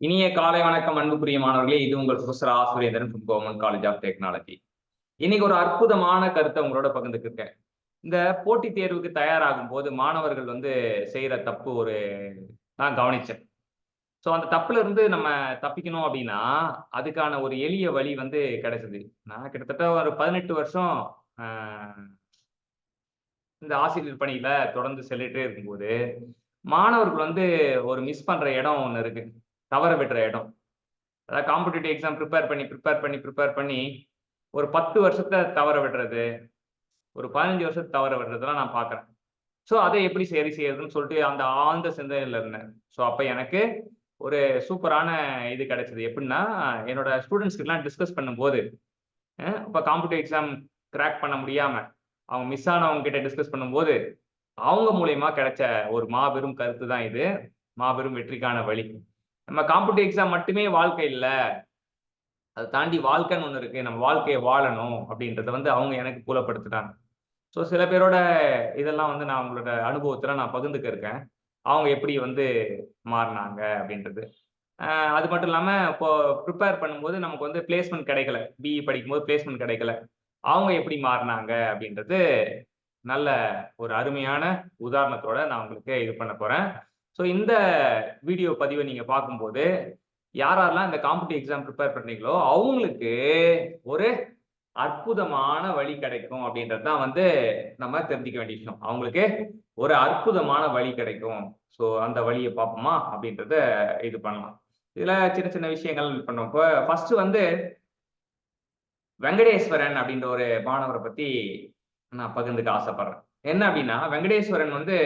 இனிய காலை வணக்கம் அன்புக்குரிய மாணவர்களே இது உங்கள் professor ஆசுரேந்திரன் from government college of technology இன்னைக்கு ஒரு அற்புதமான கருத்தை உங்களோட பகிர்ந்துக்கிருக்கேன். இந்த போட்டித் தேர்வுக்கு தயாராகும் போது மாணவர்கள் வந்து செய்யற தப்பு ஒரு நான் கவனிச்சேன். ஸோ அந்த தப்புல இருந்து நம்ம தப்பிக்கணும் அப்படின்னா அதுக்கான ஒரு எளிய வழி வந்து கிடைச்சது. நான் கிட்டத்தட்ட ஒரு பதினெட்டு வருஷம் ஆஹ், இந்த ஆசிரியர் பணியில தொடர்ந்து செல்லிட்டே இருக்கும்போது மாணவர்கள் வந்து ஒரு மிஸ் பண்ற இடம் ஒன்று இருக்கு. தவற விடுற இடம். அதாவது காம்படிட்டிவ் எக்ஸாம் ப்ரிப்பேர் பண்ணி ப்ரிப்பேர் பண்ணி ப்ரிப்பேர் பண்ணி ஒரு பத்து வருஷத்தை தவற விடுறது ஒரு பதினஞ்சு வருஷத்தை தவற விடுறதெல்லாம் நான் பார்க்குறேன். ஸோ அதை எப்படி சரி செய்யறதுன்னு சொல்லிட்டு அந்த ஆழ்ந்த சிந்தனையில் இருந்தேன். ஸோ அப்போ எனக்கு ஒரு சூப்பரான இது கிடைச்சது. எப்படின்னா என்னோட ஸ்டூடெண்ட்ஸ்கிட்டலாம் டிஸ்கஸ் பண்ணும்போது இப்போ காம்படிட்டிவ் எக்ஸாம் கிராக் பண்ண முடியாமல் அவங்க மிஸ் ஆனவங்க கிட்ட டிஸ்கஸ் பண்ணும்போது அவங்க மூலயமா கிடைச்ச ஒரு மாபெரும் கருத்து தான் இது. மாபெரும் வெற்றிக்கான வழி. நம்ம காம்படிட்டிவ் எக்ஸாம் மட்டுமே வாழ்க்கை இல்லை. அதை தாண்டி வாழ்க்கைன்னு ஒன்று இருக்கு. நம்ம வாழ்க்கையை வாழணும் அப்படின்றத வந்து அவங்க எனக்கு புலப்படுத்துட்டாங்க. ஸோ சில பேரோட இதெல்லாம் வந்து நான் அவங்களோட அனுபவத்தில் நான் பகிர்ந்துக்க இருக்கேன். அவங்க எப்படி வந்து மாறினாங்க அப்படின்றது. அது மட்டும் இல்லாமல் இப்போ ப்ரிப்பேர் பண்ணும்போது நமக்கு வந்து பிளேஸ்மெண்ட் கிடைக்கல. பிஇ படிக்கும்போது பிளேஸ்மெண்ட் கிடைக்கல. அவங்க எப்படி மாறினாங்க அப்படின்றது நல்ல ஒரு அருமையான உதாரணத்தோட நான் உங்களுக்கு இது பண்ண போறேன். ஸோ இந்த வீடியோ பதிவை நீங்க பார்க்கும்போது யார் யாரெல்லாம் இந்த காம்படிட்டிவ் எக்ஸாம் ப்ரிப்பேர் பண்றீங்களோ அவங்களுக்கு ஒரு அற்புதமான வழி கிடைக்கும் அப்படின்றது தான் வந்து நம்ம தெரிஞ்சுக்க வேண்டிய விஷயம். அவங்களுக்கு ஒரு அற்புதமான வழி கிடைக்கும். ஸோ அந்த வழியை பார்ப்போமா அப்படின்றத இது பண்ணலாம். இதுல சின்ன சின்ன விஷயங்கள் பண்ணோம் இப்போ ஃபர்ஸ்ட் வந்து வெங்கடேஸ்வரன் அப்படின்ற ஒரு மாணவரை பத்தி நான் பகிர்ந்துக்க ஆசைப்படுறேன். என்ன அப்படின்னா வெங்கடேஸ்வரன் வந்து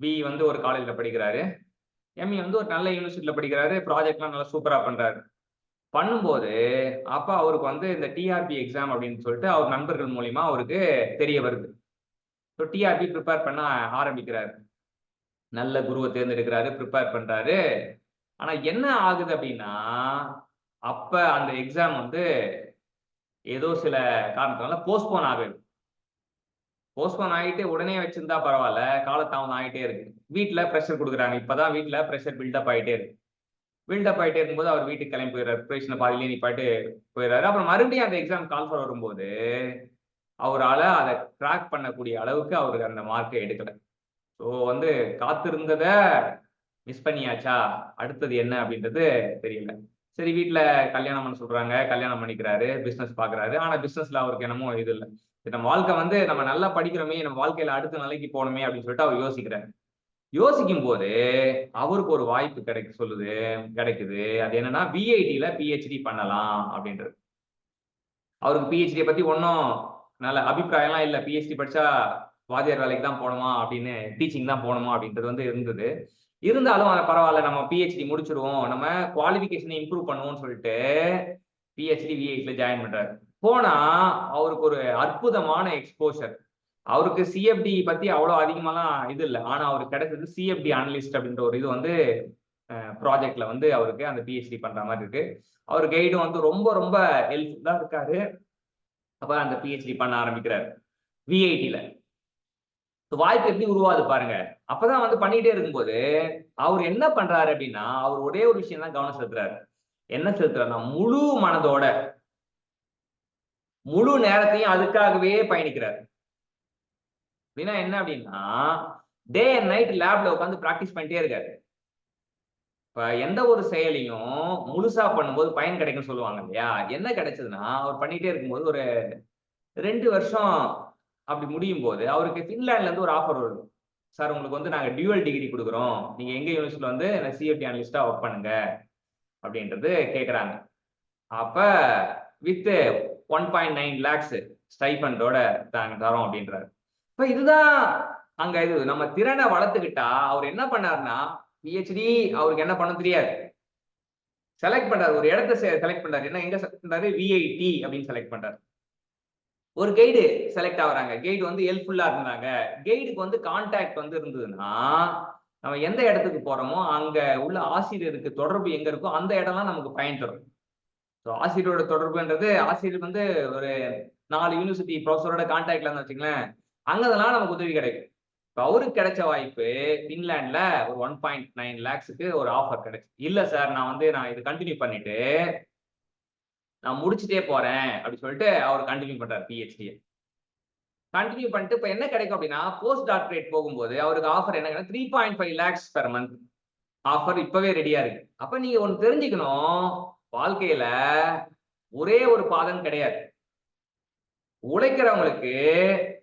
பி வந்து ஒரு காலேஜில் படிக்கிறாரு. எம்இ வந்து ஒரு நல்ல யூனிவர்சிட்டியில் படிக்கிறாரு. ப்ராஜெக்ட்லாம் நல்லா சூப்பராக பண்ணுறாரு பண்ணும்போது அப்போ அவருக்கு வந்து இந்த டிஆர்பி எக்ஸாம் அப்படின்னு சொல்லிட்டு அவர் நண்பர்கள் மூலிமா அவருக்கு தெரிய வருது. ஸோ டிஆர்பி ப்ரிப்பேர் பண்ண ஆரம்பிக்கிறாரு. நல்ல குருவை தேர்ந்தெடுக்கிறாரு ப்ரிப்பேர் பண்ணுறாரு ஆனால் என்ன ஆகுது அப்படின்னா அப்போ அந்த எக்ஸாம் வந்து ஏதோ சில காரணத்தினால போஸ்ட்போன் ஆகுது. போஸ்ட்போன் ஆகிட்டு உடனே வச்சிருந்தா பரவாயில்ல காலத்தாமதம் ஆகிட்டே இருக்கு. வீட்டுல ப்ரெஷர் கொடுக்குறாங்க. இப்பதான் வீட்டுல ப்ரெஷர் பில்டப் ஆகிட்டே இருக்கு. பில்டப் ஆகிட்டே இருக்கும்போது அவர் வீட்டுக்கு கிளம்பி போயிடுறாரு. ப்ரிப்பரேஷனை பாதியிலே நிப்பாட்டு போயிடுறாரு. அப்புறம் மறுபடியும் அந்த எக்ஸாம் கால்ஃபர் வரும்போது அவரால் அதை ட்ராக் பண்ணக்கூடிய அளவுக்கு அவருக்கு அந்த மார்க்கை எடுக்கல. ஸோ வந்து காத்திருந்தத மிஸ் பண்ணியாச்சா? அடுத்தது என்ன அப்படின்றது தெரியல. சரி வீட்டில் கல்யாணம் பண்ண சொல்றாங்க. கல்யாணம் பண்ணிக்கிறாரு. பிஸ்னஸ் பார்க்குறாரு ஆனால் பிஸ்னஸில் அவருக்கு என்னமோ இது இல்லை. நம்ம வாழ்க்கை வந்து நம்ம நல்லா படிக்கிறோமே நம்ம வாழ்க்கையில அடுத்த நிலைக்கு போகணுமே அப்படின்னு சொல்லிட்டு அவர் யோசிக்கிறாரு. யோசிக்கும் போது அவருக்கு ஒரு வாய்ப்பு கிடைக்க சொல்லுது கிடைக்குது. அது என்னன்னா பிஐடியில பிஹெச்டி பண்ணலாம் அப்படின்றது. அவருக்கு பிஹெச்டியை பத்தி ஒன்றும் நல்ல அபிப்பிராயம்லாம் இல்லை. பிஹெச்டி படிச்சா வாத்தியார் வேலைக்கு தான் போகணுமா அப்படின்னு டீச்சிங் தான் போகணுமா அப்படின்றது வந்து இருந்தது. இருந்தாலும் அதை பரவாயில்ல நம்ம பிஹெச்டி முடிச்சிருவோம் நம்ம குவாலிஃபிகேஷனை இம்ப்ரூவ் பண்ணுவோம்னு சொல்லிட்டு பிஹெச்டி விஐடியில் ஜாயின் பண்றாரு. போனா அவருக்கு ஒரு அற்புதமான எக்ஸ்போஷர் அவருக்கு சிஎஃப்டி பத்தி அவ்வளோ அதிகமாலாம் இது இல்லை. ஆனா அவருக்கு கிடைச்சது சிஎஃப்டி அனலிஸ்ட் அப்படின்ற ஒரு இது வந்து ப்ராஜெக்ட்ல வந்து அவருக்கு அந்த பிஹெச்டி பண்ற மாதிரி இருக்கு. அவர் கைடும் வந்து ரொம்ப ரொம்ப ஹெல்ப்ஃபுல்லா இருக்காரு. அப்ப அந்த பிஹெச்டி பண்ண ஆரம்பிக்கிறாரு. விஐடியில வாய்ப்பு எப்படி உருவாது பாருங்க. அப்பதான் வந்து பண்ணிட்டே இருக்கும்போது அவர் என்ன பண்றாரு அப்படின்னா அவர் ஒரே ஒரு விஷயம் தான் கவனம் செலுத்துறாரு. என்ன செலுத்துறாருன்னா முழு மனதோட முழு நேரத்தையும் அதுக்காகவே பயணிக்கிறார். அப்படின்னா என்ன அப்படின்னா டே அண்ட் நைட் லேப்ல உட்காந்து ப்ராக்டிஸ் பண்ணிட்டே இருக்காரு. இப்ப எந்த ஒரு செயலையும் முழுசா பண்ணும்போது பயன் கிடைக்கும்னு சொல்லுவாங்க இல்லையா? என்ன கிடைச்சதுன்னா அவர் பண்ணிட்டே இருக்கும்போது ஒரு ரெண்டு வருஷம் அப்படி முடியும் போது அவருக்கு ஃபின்லாண்ட்ல இருந்து ஒரு ஆஃபர் வருது. சார் உங்களுக்கு வந்து நாங்க டியூவல் டிகிரி கொடுக்குறோம். நீங்க எங்க யூனிவர்சிட்டியில வந்து சிஎஃப்டி அனலிஸ்டா ஒர்க் பண்ணுங்க. அப்படின்றது கேட்குறாங்க அப்ப with one point nine lakhs ஸ்டைபண்டோட தாங்க தரோம் அப்படின்றாரு. இப்ப இதுதான் அங்க இது நம்ம திறனை வளர்த்துக்கிட்டா அவர் என்ன பண்ணாருன்னா பிஹெச்டி அவருக்கு என்ன பண்ண தெரியாது. செலக்ட் பண்றாரு ஒரு இடத்த செலக்ட் பண்றாரு. என்ன எங்க செலக்ட் பண்றாரு? விஐடி அப்படின்னு செலக்ட் பண்றாரு. ஒரு கைடு செலக்ட் ஆகுறாங்க. கைடு வந்து ஹெல்ப்ஃபுல்லா இருந்தாங்க. கைடுக்கு வந்து கான்டாக்ட் வந்து இருந்ததுன்னா நம்ம எந்த இடத்துக்கு போறோமோ அங்க உள்ள ஆசிரியருக்கு தொடர்பு எங்க இருக்கோ அந்த இடம்லாம் நமக்கு பயன் தரும். ஸோ ஆசிரியரோட தொடர்புன்றது ஆசிரியர் வந்து ஒரு நாலு யூனிவர்சிட்டி ப்ரொஃபஸரோட கான்டாக்ட்ல இருந்து வச்சுங்களேன் அங்கதெல்லாம் நமக்கு உதவி கிடைக்கும். இப்போ அவருக்கு கிடைச்ச வாய்ப்பு பின்லாண்ட்ல ஒரு ஒன் பாயிண்ட் நைன் லேக்ஸுக்கு ஒரு ஆஃபர் கிடைச்சு. இல்லை சார் நான் வந்து நான் இது கண்டினியூ பண்ணிட்டு நான் முடிச்சுட்டே போறேன் அப்படின்னு சொல்லிட்டு அவர் கண்டினியூ பண்றாரு பிஹெச்டியை கண்டினியூ பண்ணிட்டு இப்போ என்ன கிடைக்கும் அப்படின்னா போஸ்ட் டாக்டரேட் போகும்போது அவருக்கு ஆஃபர் என்ன three point five lakhs per month offer இப்பவே ரெடியா இருக்கு. அப்ப நீங்க ஒன்று தெரிஞ்சுக்கணும் வாழ்க்கையில ஒரே ஒரு பாதம் கிடையாது. உழைக்கிறவங்களுக்கு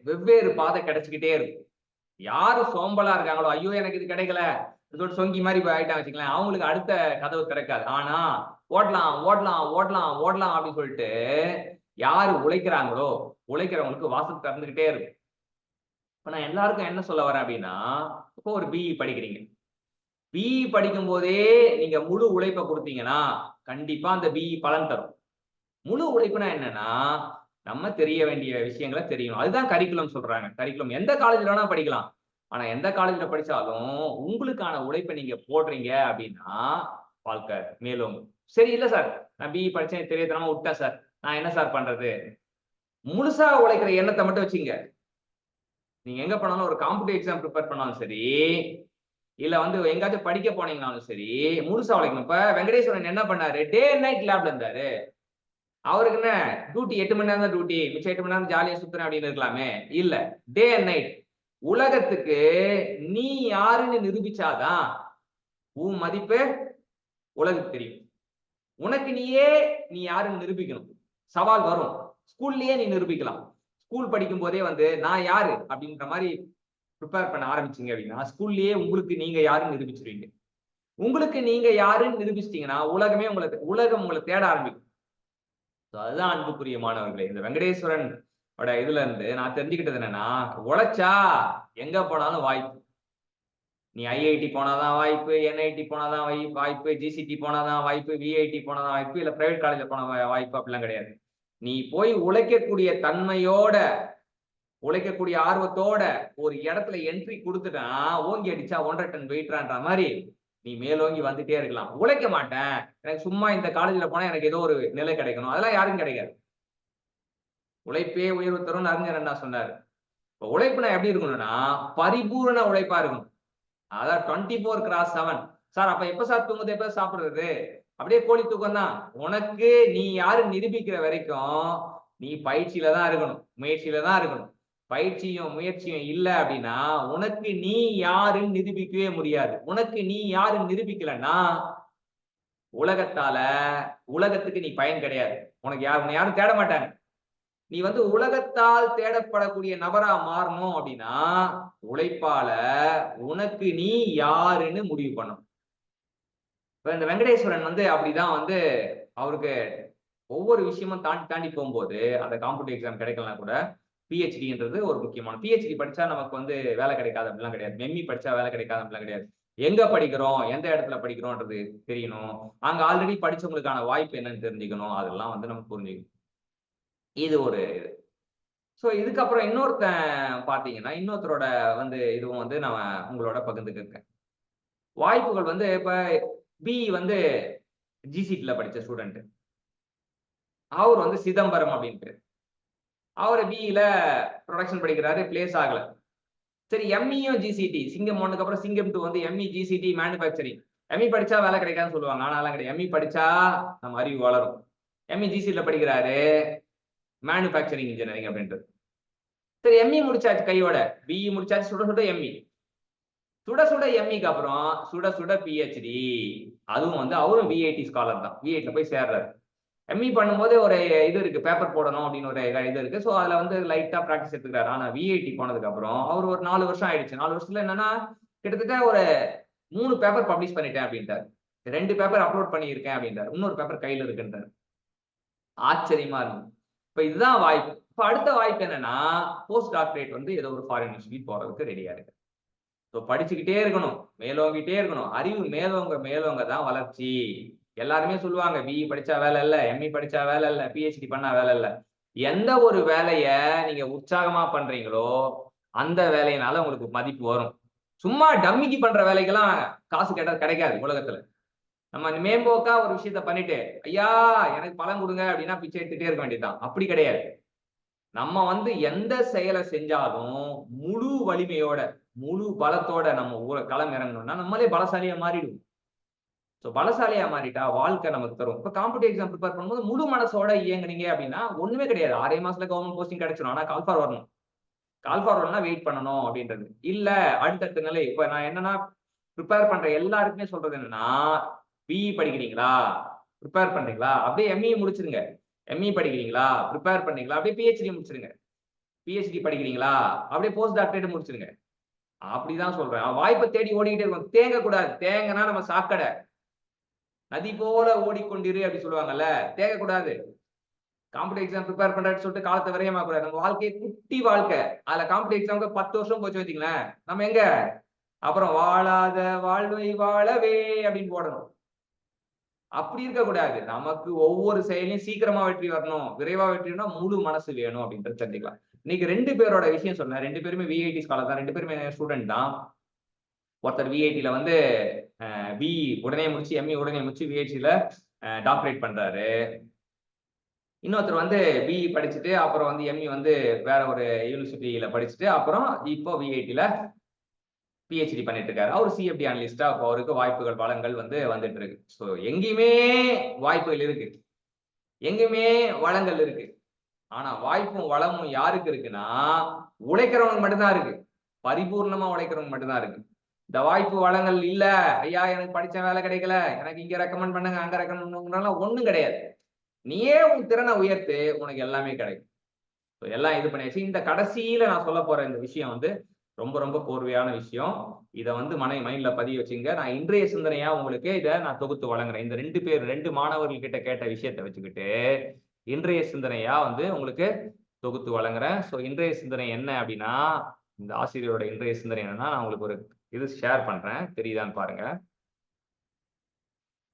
வெவ்வேறு பாதை கிடைச்சுக்கிட்டே இருக்கும் யாரு சோம்பலா இருக்காங்களோ ஐயோ எனக்கு இது கிடைக்கல இதோட சொங்கி மாதிரி ஆயிட்டாங்க வச்சுக்கலாம் அவங்களுக்கு அடுத்த கதவு திறக்காது. ஆனா ஓடலாம் ஓடலாம் ஓடலாம் ஓடலாம் அப்படின்னு சொல்லிட்டு யாரு உழைக்கிறாங்களோ உழைக்கிறவங்களுக்கு வாசல் திறந்துகிட்டே இருக்கும் இப்ப நான் எல்லாருக்கும் என்ன சொல்ல வரேன் அப்படின்னா இப்போ ஒரு பிஇ படிக்கிறீங்க. பிஇ படிக்கும் போதே நீங்க முழு உழைப்பை கொடுத்தீங்கன்னா கண்டிப்பா அந்த பிஇ பலன் தரும். முழு உழைப்புனா என்னன்னா நம்ம தெரிய வேண்டிய விஷயங்களை தெரியணும் அதுதான் கரிக்குலம் சொல்றாங்க. கரிக்குலம் எந்த காலேஜ்ல வேணா படிக்கலாம். ஆனா எந்த காலேஜ்ல படிச்சாலும் உங்களுக்கான உழைப்பை நீங்க போடுறீங்க அப்படின்னா வாழ்க்கை மேலும். சரி இல்ல சார் நான் பிஇ படிச்சேன் தெரியத்தனமா விட்டேன் சார் நான் என்ன சார் பண்றது? முழுசா உழைக்கிற எண்ணத்தை மட்டும் வச்சுங்க. நீங்க எங்க போனாலும் ஒரு காம்படிவ் எக்ஸாம் ப்ரிப்பேர் பண்ணாலும் சரி இல்ல வந்து எங்காச்சும் படிக்க போனீங்கனாலும் சரி முழுசா உழைக்கணும். இப்ப வெங்கடேஸ்வரன் என்ன பண்ணாரு? டே நைட் லேப்ல இருந்தாரு. அவருக்கு என்ன? டியூட்டி எட்டு மணி நேரம் தான் டியூட்டி மிச்சம் எட்டு மணி நேரம் ஜாலியா சுத்துறேன் அப்படின்னு இருக்கலாமே. இல்ல. டே அண்ட் நைட் உலகத்துக்கு நீ யாருன்னு நிரூபிச்சாதான் உன் மதிப்பு உலகத்துக்கு தெரியும். உனக்கு நீயே நீ யாருன்னு நிரூபிக்கணும். சவால் வரும். ஸ்கூல்லயே நீ நிரூபிக்கலாம். ஸ்கூல் படிக்கும் போதே வந்து நான் யாரு? அப்படின்ற மாதிரி ப்ரிப்பேர் பண்ண ஆரம்பிச்சிங்க அப்படின்னா ஸ்கூல்லயே உங்களுக்கு நீங்க யாருன்னு நிரூபிச்சிருவீங்க. உங்களுக்கு நீங்க யாருன்னு நிரூபிச்சிட்டீங்கன்னா உலகமே உங்களை உலகம் உங்களை தேட ஆரம்பிக்கும். அதுதான் அன்புக்குரிய மாணவர்களே இந்த வெங்கடேஸ்வரன் இதுல இருந்து நான் தெரிஞ்சுக்கிட்டது என்னன்னா உழைச்சா எங்க போனாலும் வாய்ப்பு. நீ ஐஐடி போனாதான் வாய்ப்பு என்ஐடி போனாதான் வாய்- வாய்ப்பு ஜிசிடி போனாதான் வாய்ப்பு விஐடி போனாதான் வாய்ப்பு இல்ல பிரைவேட் காலேஜ்ல போன வாய்ப்பு அப்படிலாம் கிடையாது. நீ போய் உழைக்கக்கூடிய தன்மையோட உழைக்கக்கூடிய ஆர்வத்தோட ஒரு இடத்துல என்ட்ரி கொடுத்துட்டா ஓங்கி அடிச்சா ஒன்றரை டன் வெயிட்ரான்ற மாதிரி நீ மேலோங்கி வந்துட்டே இருக்கலாம். உழைக்க மாட்டேன். எனக்கு சும்மா இந்த காலேஜ்ல போனா எனக்கு ஏதோ ஒரு நிலை கிடைக்கணும். அதெல்லாம் யாரும் கிடைக்காது. உழைப்பே உயர்வு தரும்னு அறிஞர் என்ன சொன்னாரு. இப்ப உழைப்புனா எப்படி இருக்கணும்னா பரிபூரண உழைப்பா இருக்கணும். அதான் twenty four cross seven sir அப்ப எப்ப சார் தூங்குது எப்ப சாப்பிடுறது? அப்படியே கோழி தூக்கம் தான். உனக்கு நீ யாரு நிரூபிக்கிற வரைக்கும் நீ பயிற்சியில தான் இருக்கணும். முயற்சியில தான் இருக்கணும். பயிற்சியும் முயற்சியும் இல்ல அப்படின்னா உனக்கு நீ யாருன்னு நிரூபிக்கவே முடியாது. உனக்கு நீ யாருன்னு நிரூபிக்கலன்னா உலகத்தால உலகத்துக்கு நீ பயன் கிடையாது. உனக்கு யார் உன்னை யாரும் தேட மாட்டாங்க. நீ வந்து உலகத்தால் தேடப்படக்கூடிய நபரா மாறணும் அப்படின்னா உழைப்பால உனக்கு நீ யாருன்னு முடிவு பண்ணும். இப்ப இந்த வெங்கடேஸ்வரன் வந்து அப்படிதான் வந்து அவருக்கு ஒவ்வொரு விஷயமும் தாண்டி தாண்டி போகும்போது அந்த காம்படிட்டிவ் எக்ஸாம் கிடைக்கலாம் கூட பிஹெச்டின்றது ஒரு முக்கியமான பிஹெச்டி படிச்சா நமக்கு வந்து வேலை கிடைக்காது அப்படிலாம் கிடையாது. மெம்மி படிச்சா வேலை கிடைக்காது அப்படிலாம் கிடையாது. எங்க படிக்கிறோம்? எந்த இடத்துல படிக்கிறோம்ன்றது தெரியணும். அங்க ஆல்ரெடி படிச்சவங்களுக்கான வாய்ப்பு என்னன்னு தெரிஞ்சுக்கணும். அதெல்லாம் வந்து நம்ம புரிஞ்சுக்கணும். இது ஒரு இது. ஸோ இதுக்கப்புறம் இன்னொருத்தன் பார்த்தீங்கன்னா இன்னொருத்தரோட வந்து இதுவும் வந்து நான் உங்களோட பகிர்ந்துக்கிருக்கேன் வாய்ப்புகள் வந்து இப்போ பி வந்து ஜிசிடியில் படித்த ஸ்டூடெண்ட்டு அவர் வந்து சிதம்பரம் அப்படின்ட்டு அவர் பிஇல ப்ரொடக்ஷன் படிக்கிறாரு பிளேஸ் ஆகல. சரி எம்இயும் ஜிசிடி சிங்கம் ஒன்னுக்கு அப்புறம் சிங்கம் டூ வந்து எம்இ ஜிசிடி மேனுஃபேக்சரிங் எம்இ படிச்சா வேலை கிடைக்காதுன்னு சொல்லுவாங்க. ஆனாலும் கிடையாது. எம்இ படிச்சா நம்ம அறிவு வளரும். எம்இ ஜிசிடியில் படிக்கிறாரு மேனுஃபேக்சரிங் இன்ஜினியரிங் அப்படின்றது சரி எம்இ முடிச்சாச்சு கையோட. பிஇ முடிச்சாச்சு சுட சுட எம்இ சுட சுட எம்இக்கு அப்புறம் சுட சுட பிஹெச்டி அதுவும் வந்து அவரும் விஐடி ஸ்காலர் தான். விஐடியில் போய் சேர்றாரு. எம்இ பண்ணும்போது ஒரு இது இருக்கு பேப்பர் போடணும் அப்படின்னு ஒரு இது இருக்கு. ஸோ அதுல வந்து லைட்டா ப்ராக்டிஸ் எடுத்துக்கிறாரு. ஆனா விஐடி போனதுக்கு அப்புறம் அவர் ஒரு நாலு வருஷம் ஆயிடுச்சு. நாலு வருஷத்துல என்னன்னா கிட்டத்தட்ட ஒரு மூணு பேப்பர் பப்ளிஷ் பண்ணிட்டேன் அப்படின்ட்டாரு. ரெண்டு பேப்பர் அப்லோட் பண்ணியிருக்கேன் அப்படின்றாரு இன்னொரு பேப்பர் கையில இருக்குன்றாரு ஆச்சரியமா இருக்கும் இப்ப இதுதான் வாய்ப்பு. இப்ப அடுத்த வாய்ப்பு என்னன்னா போஸ்ட் டாக்டரேட் வந்து ஏதோ ஒரு ஃபாரின் யூனிவர்சிட்டி போறதுக்கு ரெடியா இருக்கு. ஸோ படிச்சுக்கிட்டே இருக்கணும். மேலோங்கிட்டே இருக்கணும். அறிவு மேலோங்க மேலோங்க தான் வளர்ச்சி. எல்லாருமே சொல்லுவாங்க பிஇ படிச்சா வேலை இல்ல எம்இ படிச்சா வேலை இல்ல பிஹெச்டி பண்ணா வேலை இல்ல. எந்த ஒரு வேலைய நீங்க உற்சாகமா பண்றீங்களோ அந்த வேலையினால உங்களுக்கு மதிப்பு வரும். சும்மா டம்மிக்கு பண்ற வேலைக்கெல்லாம் காசு கேட்டா கிடைக்காது உலகத்துல. நம்ம மேம்போக்கா ஒரு விஷயத்த பண்ணிட்டு ஐயா எனக்கு பழம் கொடுங்க அப்படின்னா பிச்சை எடுத்துட்டே இருக்க வேண்டியதுதான். அப்படி கிடையாது. நம்ம வந்து எந்த செயலை செஞ்சாலும் முழு வலிமையோட முழு பலத்தோட நம்ம ஊரை களம் இறங்கணும்னா நம்மளே பலசாலியா மாறிடுவோம். ஸோ பலசாலியா மாறிட்டா வாழ்க்கை நமக்கு தரும். இப்போ காம்படிட்டிவ் எக்ஸாம் ப்ரிப்பேர் பண்ணும்போது முழு மனசோட இயங்குனீங்க அப்படின்னா ஒண்ணுமே கிடையாது. ஆறே மாசத்துல கவர்மெண்ட் போஸ்டிங் கிடைச்சிடும் ஆனா கால்ஃபார் வரணும். கால்ஃபார் வரணும்னா வெயிட் பண்ணணும் அப்படின்றது. இல்ல அடுத்தடுத்த நிலை. இப்போ நான் என்னன்னா ப்ரிப்பேர் பண்ற எல்லாருக்குமே சொல்றது என்னன்னா பிஇ படிக்கிறீங்களா? ப்ரிப்பேர் பண்றீங்களா? அப்படியே எம்இ முடிச்சிருங்க. எம்இ படிக்கிறீங்களா? ப்ரிப்பேர் பண்ணீங்களா அப்படியே பிஹெச்டி முடிச்சிருங்க. பிஹெச்டி படிக்கிறீங்களா? அப்படியே போஸ்ட் டாக்டரேட் முடிச்சிருங்க. அப்படிதான் சொல்றேன். வாய்ப்பை தேடி ஓடிக்கிட்டே இருக்கும் தேங்க கூடாது தேங்கன்னா நம்ம சாக்கடை. நதி போல ஓடிக்கொண்டிரு அப்படி சொல்லுவாங்கல்ல. தேகக்கூடாது. கூடாது காம்படிட்டிவ் எக்ஸாம் ப்ரிப்பேர் பண்றேன்னு சொல்லிட்டு காலத்தை விரையமா கூடாது நம்ம வாழ்க்கையை குட்டி வாழ்க்கை. அதுல காம்படிட்டிவ் எக்ஸாமுக்கு பத்து வருஷம் போச்சு வச்சுங்களேன் நம்ம எங்க? அப்புறம் வாழாத வாழ்வை வாழவே அப்படின்னு போடணும். அப்படி இருக்க கூடாது நமக்கு ஒவ்வொரு செயலையும் சீக்கிரமா வெற்றி வரணும். விரைவா வெற்றினா முழு மனசு வேணும் அப்படின்றது தெரிஞ்சுக்கலாம். இன்னைக்கு ரெண்டு பேரோட விஷயம் சொன்னேன். ரெண்டு பேருமே விஐடி ஸ்காலர் தான். ரெண்டு பேருமே ஸ்டூடெண்ட் தான். ஒருத்தர் விஐடில வந்து பி உடனே முடிச்சு எம்இ உடனே முடிச்சு விஐடில டாக்டரேட் பண்றாரு. இன்னொருத்தர் வந்து பிஇ படிச்சுட்டு அப்புறம் வந்து எம்இ வந்து வேற ஒரு யூனிவர்சிட்டியில படிச்சுட்டு அப்புறம் இப்போ விஐடியில் பிஹெச்டி பண்ணிட்டு இருக்காரு அவர் சிஎஃப்டி அனலிஸ்டா இப்போ அவருக்கு வாய்ப்புகள் வளங்கள் வந்து வந்துட்டு இருக்கு ஸோ எங்கேயுமே வாய்ப்புகள் இருக்கு. எங்கேயுமே வளங்கள் இருக்கு. ஆனா வாய்ப்பும் வளமும் யாருக்கு இருக்குன்னா உழைக்கிறவனுக்கு மட்டும்தான் இருக்கு. பரிபூர்ணமா உழைக்கிறவங்க மட்டும்தான் இருக்கு. இந்த வாய்ப்பு வளங்கள் இல்ல. ஐயா எனக்கு படிச்ச வேலை கிடைக்கல. எனக்கு இங்க ரெக்கமெண்ட் பண்ணுங்க அங்க ரெக்கமெண்ட் பண்ணுங்க ஒண்ணும் கிடையாது. நீயே உன் திறனை உயர்த்து உனக்கு எல்லாமே கிடைக்கும். எல்லாம் இது பண்ணியாச்சு. இந்த கடைசியில நான் சொல்ல போற இந்த விஷயம் வந்து ரொம்ப ரொம்ப கோர்வையான விஷயம். இதை வந்து மனை மைண்ட்ல பதிய வச்சுங்க. நான் இன்றைய சிந்தனையா உங்களுக்கு இதை நான் தொகுத்து வழங்குறேன். இந்த ரெண்டு பேர் ரெண்டு மாணவர்கள் கிட்ட கேட்ட விஷயத்தை வச்சுக்கிட்டு இன்றைய சிந்தனையா வந்து உங்களுக்கு தொகுத்து வழங்குறேன். ஸோ இன்றைய சிந்தனை என்ன அப்படின்னா இந்த ஆசிரியரோட இன்றைய சிந்தனை என்னன்னா நான் உங்களுக்கு ஒரு இது ஷேர் பண்றேன். தெரியுதான்னு பாருங்க.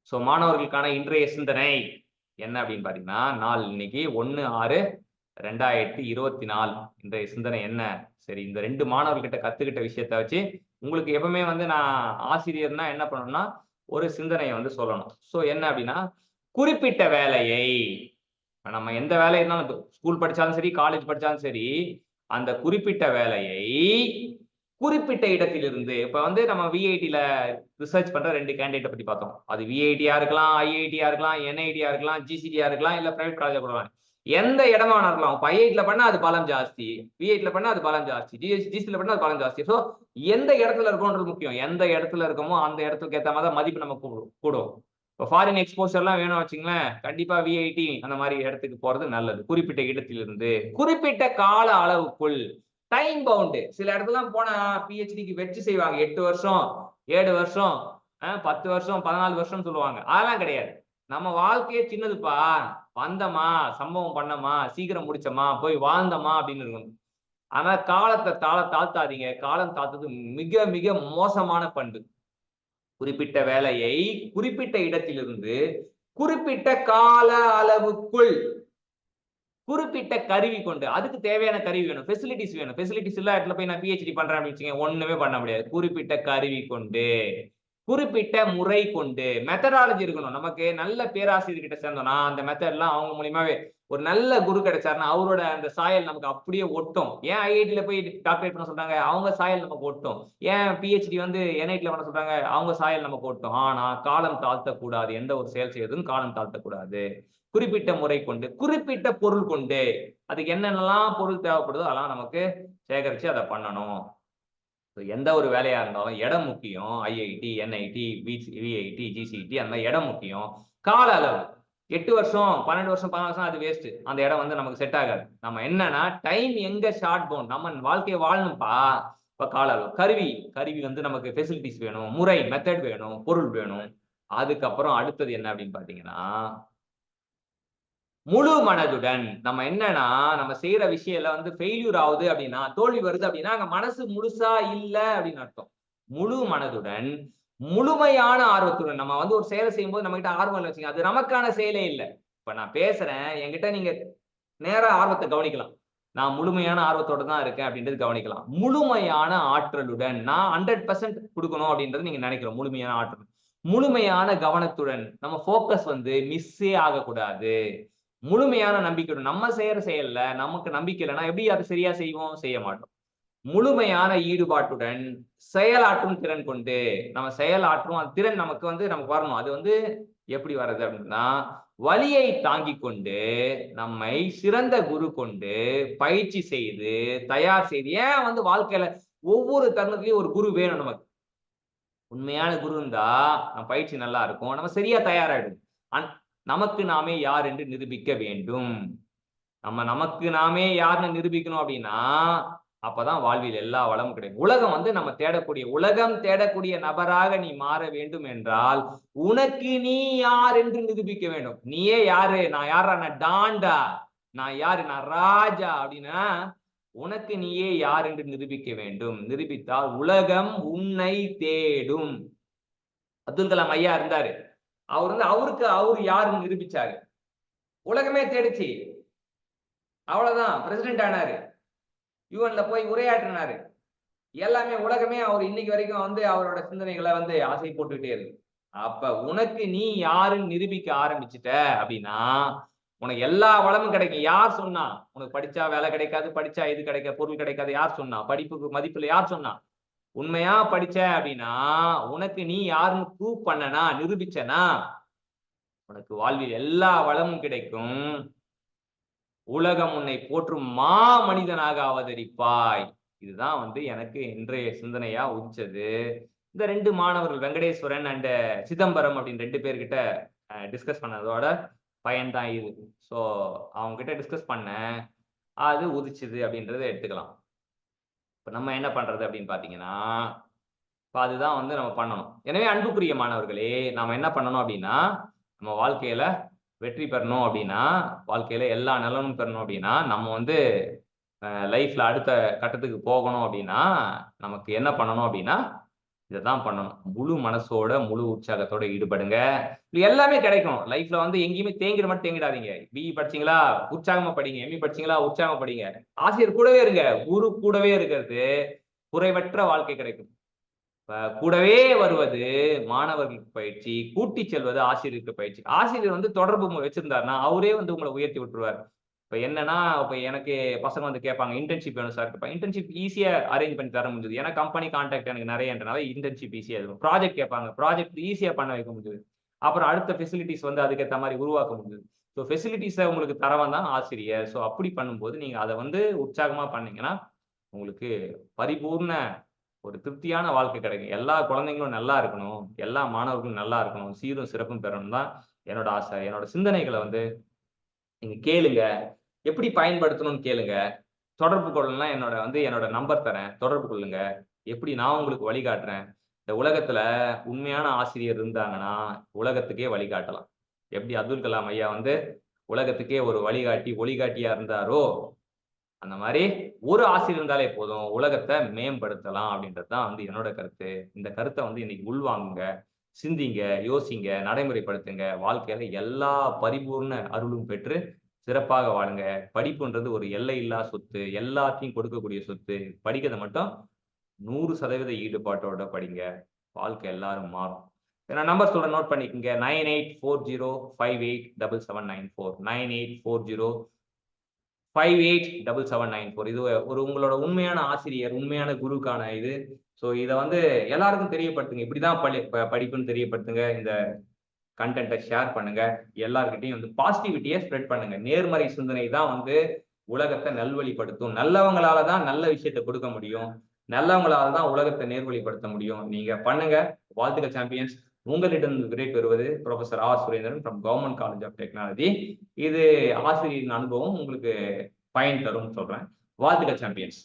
ஸோ மாணவர்களுக்கான இன்றைய சிந்தனை என்ன அப்படின்னு பாத்தீங்கன்னா நாள் இன்னைக்கு ஒன்னு ஆறு ரெண்டாயிரத்தி இருபத்தி நாலு. இன்றைய சிந்தனை என்ன? சரி இந்த ரெண்டு மாணவர்கிட்ட கத்துக்கிட்ட விஷயத்த வச்சு உங்களுக்கு எப்பவுமே வந்து நான் ஆசிரியர்னா என்ன பண்ணணும்னா ஒரு சிந்தனையை வந்து சொல்லணும். ஸோ என்ன அப்படின்னா குறிப்பிட்ட வேலையை நம்ம எந்த வேலை இருந்தாலும் ஸ்கூல் படிச்சாலும் சரி காலேஜ் படிச்சாலும் சரி அந்த குறிப்பிட்ட வேலையை குறிப்பிட்ட இடத்திலிருந்து இப்ப வந்து நம்ம விஐடியில ரிசர்ச் பண்ற ரெண்டு கேண்டிடேட்டை பத்தி பார்த்தோம். அது விஐடியா இருக்கலாம் ஐஐடியா இருக்கலாம் என்ஐடியா இருக்கலாம் ஜிசிடியா இருக்கலாம் இல்ல பிரைவேட் காலேஜ் கொடுக்கலாம் எந்த இடமா வேணா இருக்கலாம். இப்போ ஐஐடில பண்ணா அது பலம் ஜாஸ்தி. விஐடில பண்ணா அது பலம் ஜாஸ்தி. ஜிஎஸ் ஜிசில பண்ணா அது பலம் ஜாஸ்தி. ஸோ எந்த இடத்துல இருக்கோன்றது முக்கியம். எந்த இடத்துல இருக்கோமோ அந்த இடத்துக்கு ஏற்ற மாதிரி தான் மதிப்பு நம்ம கூடும் கூடும். இப்போ ஃபாரின் எக்ஸ்போசர்லாம் வேணும் வச்சுங்களேன் கண்டிப்பா விஐடி அந்த மாதிரி இடத்துக்கு போறது நல்லது. குறிப்பிட்ட இடத்திலிருந்து. குறிப்பிட்ட கால அளவுக்குள். டைம் பவுண்டு சில இடத்துலாம் போனா பிஹெச்டிக்கு வச்சு செய்வாங்க. எட்டு வருஷம் ஏழு வருஷம் பத்து வருஷம் பதினாலு வருஷம் சொல்லுவாங்க. அதெல்லாம் கிடையாது. நம்ம வாழ்க்கையே சின்னதுப்பா. வந்தமா சம்பவம் பண்ணமா சீக்கிரம் முடிச்சோமா போய் வாழ்ந்தோமா அப்படின்னு இருக்கணும். ஆனா காலத்தை தாள தாழ்த்தாதீங்க. காலம் தாழ்த்தது மிக மிக மோசமான பண்பு. குறிப்பிட்ட வேலையை குறிப்பிட்ட இடத்திலிருந்து குறிப்பிட்ட கால அளவுக்குள் குறிப்பிட்ட கருவி கொண்டு அதுக்கு தேவையான கருவி வேணும். ஃபெசிலிட்டிஸ் வேணும். ஃபெசிலிட்டிஸ் இல்ல இடத்துல போய் நான் பிஹெச்டி பண்றேன் அப்படின்னு வச்சுக்கோங்க ஒண்ணுமே பண்ண முடியாது. குறிப்பிட்ட கருவி கொண்டு. குறிப்பிட்ட முறை கொண்டு மெத்தடாலஜி இருக்கணும். நமக்கு நல்ல பேராசிரியர் கிட்ட சேர்ந்தோம்னா அந்த மெத்தட்லாம் அவங்க மூலியமாவே ஒரு நல்ல குரு கிடைச்சாருன்னா அவரோட அந்த சாயல் நமக்கு அப்படியே ஒட்டும். ஏன் ஐஐடியில போய் டாக்டரேட் பண்ண சொல்றாங்க? அவங்க சாயல் நமக்கு ஒட்டும். ஏன் பிஹெச்டி வந்து என்ஐடியில பண்ண சொல்றாங்க? அவங்க சாயல் நமக்கு ஒட்டும். ஆனா காலம் தாழ்த்தக்கூடாது. எந்த ஒரு செயல் செய்யறதும் காலம் தாழ்த்தக்கூடாது. குறிப்பிட்ட முறை கொண்டு குறிப்பிட்ட பொருள் கொண்டு அதுக்கு என்னென்னலாம் பொருள் தேவைப்படுதோ அதெல்லாம் நமக்கு சேகரிச்சு அதை பண்ணணும். ஸோ எந்த ஒரு வேலையாக இருந்தாலும் இடம் முக்கியம். ஐஐடி என்ஐடி விஐடி ஜிசிடி அந்த இடம் முக்கியம். கால அளவு. எட்டு வருஷம் பன்னெண்டு வருஷம் பதினாலு வருஷம் அது வேஸ்ட் அந்த இடம் வந்து நமக்கு செட் ஆகாது. நம்ம என்னன்னா டைம் எங்க ஷார்ட் போன் நம்ம வாழ்க்கையை வாழணும்ப்பா. இப்போ கால அளவு. கருவி. கருவி வந்து நமக்கு ஃபெசிலிட்டிஸ் வேணும். முறை மெத்தட் வேணும். பொருள் வேணும். அதுக்கப்புறம் அடுத்தது என்ன அப்படின்னு பார்த்தீங்கன்னா முழு மனதுடன் நம்ம என்னன்னா நம்ம செய்யற விஷயம்ல வந்து ஃபெயில்யூர் ஆகுது அப்படின்னா தோல்வி வருது அப்படின்னா அங்க மனசு முழுசா இல்ல அப்படின்னு அர்த்தம். முழு மனதுடன் முழுமையான ஆர்வத்துடன் நம்ம வந்து ஒரு செயலை செய்யும்போது நம்ம கிட்ட ஆர்வம் இல்லை வச்சுங்க அது நமக்கான செயலே இல்லை. இப்ப நான் பேசுறேன் என்கிட்ட நீங்க நேரா ஆர்வத்தை கவனிக்கலாம். நான் முழுமையான ஆர்வத்தோட தான் இருக்கேன் அப்படின்றது கவனிக்கலாம். முழுமையான ஆற்றலுடன் நான் ஹண்ட்ரட் பர்சன்ட் கொடுக்கணும் அப்படின்றது நீங்க நினைக்கிறோம் முழுமையான ஆற்றல். முழுமையான கவனத்துடன் நம்ம ஃபோக்கஸ் வந்து மிஸ்ஸே ஆகக்கூடாது. முழுமையான நம்பிக்கை நம்ம செய்யற செயல்ல நமக்கு நம்பிக்கை இல்லைன்னா எப்படி அதை சரியா செய்வோம்? செய்ய மாட்டோம். முழுமையான ஈடுபாட்டுடன் செயலாற்றும் திறன் கொண்டு நம்ம செயலாற்றும் அந்த திறன் நமக்கு வந்து நமக்கு வரணும். அது வந்து எப்படி வர்றது அப்படின்னா வலியை தாங்கிக் கொண்டு நம்மை சிறந்த குரு கொண்டு பயிற்சி செய்து தயார் செய்து ஏன் வந்து வாழ்க்கையில ஒவ்வொரு தருணத்துலயும் ஒரு குரு வேணும் நமக்கு? உண்மையான குரு இருந்தா நம்ம பயிற்சி நல்லா இருக்கும். நம்ம சரியா தயாராயிடும் அன்- நமக்கு நாமே யார் என்று நிரூபிக்க வேண்டும். நம்ம நமக்கு நாமே யாருன்னு நிரூபிக்கணும் அப்படின்னா அப்பதான் வாழ்வில் எல்லா வளமும் கிடைக்கும். உலகம் வந்து நம்ம தேடக்கூடிய உலகம் தேடக்கூடிய நபராக நீ மாற வேண்டும் என்றால் உனக்கு நீ யார் என்று நிரூபிக்க வேண்டும். நீயே யாரு? நான் யாரா நான் டாண்டா. நான் யாரு? நான் ராஜா அப்படின்னா உனக்கு நீயே யார் என்று நிரூபிக்க வேண்டும். நிரூபித்தால் உலகம் உன்னை தேடும். அப்துல் கலாம் ஐயா இருந்தாரு. அவர் வந்து அவருக்கு அவர் யாருன்னு நிரூபிச்சாரு. உலகமே தேடிச்சு. அவ்வளவுதான். பிரசிடென்ட் ஆனாரு. யூஎன்ல போய் உரையாற்றினாரு. எல்லாமே உலகமே அவர் இன்னைக்கு வரைக்கும் வந்து அவரோட சிந்தனைகளை வந்து ஆசை போட்டுக்கிட்டே இருக்கு. அப்ப உனக்கு நீ யாருன்னு நிரூபிக்க ஆரம்பிச்சிட்ட அப்படின்னா உனக்கு எல்லா வளமும் கிடைக்கும். யார் சொன்னா உனக்கு படிச்சா வேலை கிடைக்காது படிச்சா இது கிடைக்க பொருள் கிடைக்காது யார் சொன்னா படிப்புக்கு மதிப்புல யார் சொன்னா உண்மையா படிச்ச அப்படின்னா உனக்கு நீ யாருன்னு ப்ரூவ் பண்ணனா நிரூபிச்சனா உனக்கு வாழ்வில் எல்லா வளமும் கிடைக்கும். உலகம் உன்னை போற்றும் மா மனிதனாக அவதரிப்பாய். இதுதான் வந்து எனக்கு இன்றைய சிந்தனையா உதிச்சது. இந்த ரெண்டு மாணவர்கள் வெங்கடேஸ்வரன் அண்ட் சிதம்பரம் அப்படின்னு ரெண்டு பேர்கிட்ட டிஸ்கஸ் பண்ணதோட பயன்தான் இது. ஸோ அவங்க கிட்ட டிஸ்கஸ் பண்ணேன். அது உதிச்சுது அப்படின்றத எடுத்துக்கலாம். இப்போ நம்ம என்ன பண்றது அப்படின்னு பார்த்தீங்கன்னா இப்போ அதுதான் வந்து நம்ம பண்ணணும். எனவே அன்புக்குரிய மாணவர்களே நாம் என்ன பண்ணணும் அப்படின்னா நம்ம வாழ்க்கையில வெற்றி பெறணும் அப்படின்னா வாழ்க்கையில எல்லா நலனும் பெறணும் அப்படின்னா நம்ம வந்து லைஃப்ல அடுத்த கட்டத்துக்கு போகணும் அப்படின்னா நமக்கு என்ன பண்ணணும் அப்படின்னா இதை தான் பண்ணணும். முழு மனசோட முழு உற்சாகத்தோட ஈடுபடுங்க. எல்லாமே கிடைக்கும். லைஃப்ல வந்து எங்கேயுமே தேங்கிட மட்டும் தேங்கிடாதீங்க. பிஇ படிச்சீங்களா? உற்சாகமா படிங்க. எம்இ படிச்சீங்களா? உற்சாகமா படிங்க. ஆசிரியர் கூடவே இருங்க. குரு கூடவே இருக்கிறது குறைவற்ற வாழ்க்கை கிடைக்கும். கூடவே வருவது மாணவர்களுக்கு பயிற்சி கூட்டி செல்வது ஆசிரியருக்கு பயிற்சி. ஆசிரியர் வந்து தொடர்பு வச்சிருந்தாருன்னா அவரே வந்து உங்களை உயர்த்தி விட்டுருவார். இப்போ என்னன்னா இப்போ எனக்கு பசங்க வந்து கேட்பாங்க இன்டர்ன்ஷிப் வேணும் சார் இப்போ இன்டர்ன்ஷிப் ஈஸியாக அரேஞ்ச் பண்ணி தர முடியுது ஏன்னா கம்பெனி கான்டாக்ட் எனக்கு நிறையன்றனால இன்டர்ன்ஷிப் ஈஸியாக இருக்கும். ப்ராஜெக்ட் கேட்பாங்க ப்ராஜெக்ட் ஈஸியாக பண்ண வைக்க முடியுது அப்புறம் அடுத்த ஃபெசிலிட்டிஸ் வந்து அதுக்கேற்ற மாதிரி உருவாக்க முடியுது ஸோ ஃபெசிலிட்டிஸை உங்களுக்கு தரவன் தான் ஆசிரியர். ஸோ அப்படி பண்ணும்போது நீங்கள் அதை வந்து உற்சாகமாக பண்ணீங்கன்னா உங்களுக்கு பரிபூர்ண ஒரு திருப்தியான வாழ்க்கை கிடைக்கும். எல்லா குழந்தைங்களும் நல்லா இருக்கணும். எல்லா மாணவர்களும் நல்லா இருக்கணும். சீரும் சிறப்பும் பெறணும் தான் என்னோட ஆசை. என்னோட சிந்தனைகளை வந்து நீங்க கேளுங்க. எப்படி பயன்படுத்தணும்னு கேளுங்க. தொடர்பு கொள்ளலாம் என்னோட வந்து என்னோட நம்பர் தரேன். தொடர்பு கொள்ளுங்க. எப்படி நான் உங்களுக்கு வழிகாட்டுறேன் இந்த உலகத்துல உண்மையான ஆசிரியர் இருந்தாங்கன்னா உலகத்துக்கே வழிகாட்டலாம் எப்படி அப்துல் கலாம் ஐயா வந்து உலகத்துக்கே ஒரு வழிகாட்டி ஒளிகாட்டியா இருந்தாரோ அந்த மாதிரி ஒரு ஆசிரியர் இருந்தாலே போதும். உலகத்தை மேம்படுத்தலாம் அப்படின்றது தான் வந்து என்னோட கருத்து. இந்த கருத்தை வந்து இன்னைக்கு உள்வாங்குங்க. சிந்திங்க யோசிங்க நடைமுறைப்படுத்துங்க. வாழ்க்கையில எல்லா பரிபூர்ண அருளும் பெற்று சிறப்பாக வாழுங்க. படிப்புன்றது ஒரு எல்லை இல்லா சொத்து. எல்லாத்தையும் கொடுக்கக்கூடிய சொத்து. படிக்கிறத மட்டும் நூறு சதவீத ஈடுபாட்டோட படிங்க. வாழ்க்கை எல்லாரும் மாறும். நான் நம்பர் சொல்ற நோட் பண்ணிக்கோங்க. Nine eight four zero five eight double seven nine four nine eight four zero five eight double seven nine four இது ஒரு உங்களோட உண்மையான ஆசிரியர் உண்மையான குருக்கான இது. ஸோ இதை வந்து எல்லாருக்கும் தெரியப்படுத்துங்க. இப்படிதான் படி படிப்புன்னு தெரியப்படுத்துங்க. இந்த கண்டென்ட்டை ஷேர் பண்ணுங்க. எல்லாருக்கிட்டையும் வந்து பாசிட்டிவிட்டியை ஸ்ப்ரெட் பண்ணுங்க. நேர்மறை சிந்தனை தான் வந்து உலகத்தை நல்வழிப்படுத்தும். நல்லவங்களால தான் நல்ல விஷயத்தை கொடுக்க முடியும். நல்லவங்களால தான் உலகத்தை நேர்வழிப்படுத்த முடியும். நீங்க பண்ணுங்க. வாழ்த்துக்கள் சாம்பியன்ஸ் உங்களிடம் விடை பெறுவது professor R. Surendran from government college of technology இது ஆசிரியரின் அனுபவம் உங்களுக்கு பயன் தரும்னு சொல்றேன். வாழ்த்துக்கள் சாம்பியன்ஸ்